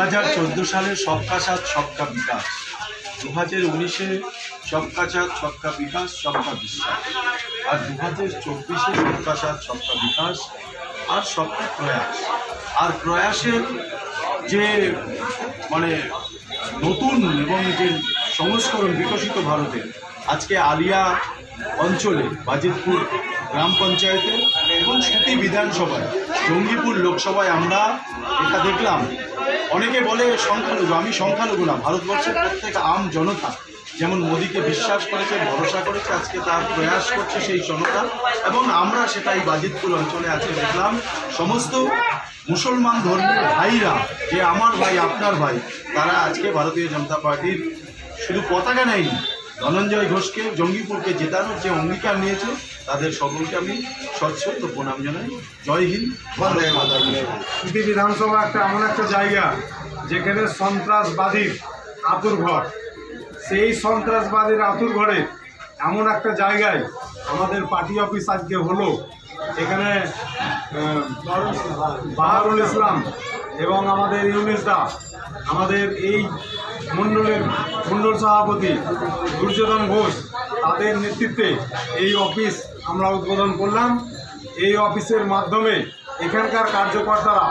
হাজার চোদ্দ সালে সবকা সাথ, সবকা বিকাশ। দু হাজার উনিশে সবকা সাথ, সবকা বিকাশ, সবকা বিশ্বাস। আর দু হাজার চব্বিশে সবকা সাথ, সবকা বিকাশ আর সবকা প্রয়াস। আর প্রয়াসের যে মানে নতুন এবং যে সংস্করণ বিকশিত ভারতের আজকে আলিয়া অঞ্চলে, বাজিতপুর গ্রাম পঞ্চায়েতে এবং সুতি বিধানসভায়। জঙ্গিপুর লোকসভায় আমরা এটা দেখলাম। অনেকে বলে সংখ্যালঘু, আমি সংখ্যালঘু না, ভারতবর্ষের প্রত্যেক আম জনতা যেমন মোদীকে বিশ্বাস করেছে, ভরসা করেছে, আজকে তার প্রয়াস করছে সেই জনতা এবং আমরা সেটাই বাজিতপুর অঞ্চলে আজকে দেখলাম। সমস্ত মুসলমান ধর্মের ভাইরা, যে আমার ভাই, আপনার ভাই, তারা আজকে ভারতীয় জনতা পার্টির শুধু পতাকা নেয়নি ধনঞ্জয় ঘোষকে জঙ্গিপুরকে জেতানোর যে অঙ্গীকার নিয়েছে তাদের সকলকে আমি সচ্ছল প্রণাম জানাই। জয় হিন্দ বিধানসভা একটা এমন একটা জায়গা যেখানে সন্ত্রাসবাদীর আতুর ঘর। সেই সন্ত্রাসবাদীর আতুর ঘরে এমন একটা জায়গায় আমাদের পার্টি অফিস আজকে হলো এখানে বাহারুল ইসলাম এবং আমাদের ইউনিস দা আমাদের এই মণ্ডলের মণ্ডল সভাপতি দুর্যোধন ঘোষ তাদের নেতৃত্বে এই অফিস আমরা উদ্বোধন করলাম। এই অফিসের মাধ্যমে এখানকার কার্যকর্তারা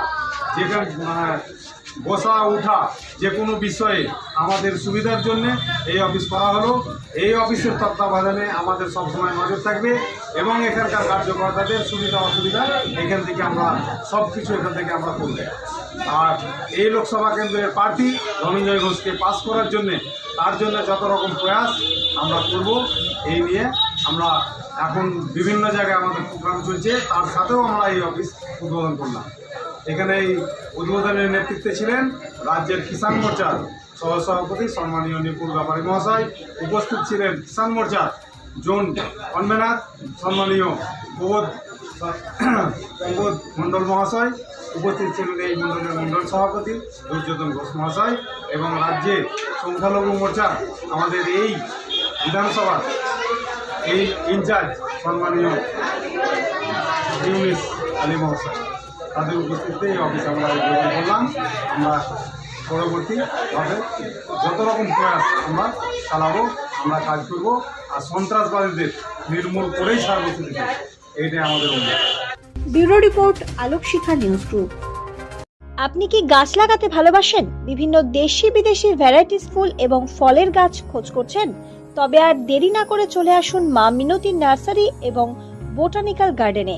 যেখানে আহ, বসা উঠা যে কোনো বিষয়ে আমাদের সুবিধার জন্য এই অফিস করা হলো। এই অফিসের তত্ত্বাবধানে আমাদের সবসময় নজর থাকবে এবং এখানকার কার্যকর্তাদের সুবিধা অসুবিধা এখান থেকে আমরা সব কিছু এখান থেকে আমরা করব আর এই লোকসভা কেন্দ্রের প্রার্থী ধনঞ্জয় ঘোষকে পাস করার জন্যে তার জন্য যত রকম প্রয়াস আমরা করব, এই নিয়ে আমরা এখন বিভিন্ন জায়গায় আমাদের প্রোগ্রাম চলছে। তার সাথেও আমরা এই অফিস উদ্বোধন করলাম। এখানে এই উদ্বোধনের নেতৃত্বে ছিলেন রাজ্যের কিষাণ মোর্চার সহসভাপতি সম্মানীয় নিপুল ব্যাপারী মহাশয়। উপস্থিত ছিলেন কিষাণ মোর্চার জোন কনভেনার সম্মানীয় প্রবোধ প্রবোধ মণ্ডল মহাশয়। উপস্থিত ছিলেন এই মণ্ডলের মণ্ডল সভাপতি দুর্যোধন ঘোষ মহাশয় এবং রাজ্যের সংখ্যালঘু মোর্চার আমাদের এই বিধানসভার এই ইনচার্জ সম্মানীয় ইউনিস আলী মহাশয়। তাদের উপস্থিতিতে এই অফিস আমরা উদ্বোধন করলাম। আমরা পরবর্তীভাবে যত রকম প্রয়াস আমরা চালাবো, আমরা কাজ করব, আর সন্ত্রাসবাদীদের নির্মূল করেই শুধু এইটাই আমাদের bureau report Alok Shikha news group. আপনি কি গাছ লাগাতে ভালোবাসেন? বিভিন্ন দেশি বিদেশি ভ্যারাইটিস ফুল এবং ফলের গাছ খোঁজ করছেন? তবে আর দেরি না করে চলে আসুন মা মিনতি নার্সারি এবং বোটানিক্যাল গার্ডেনে।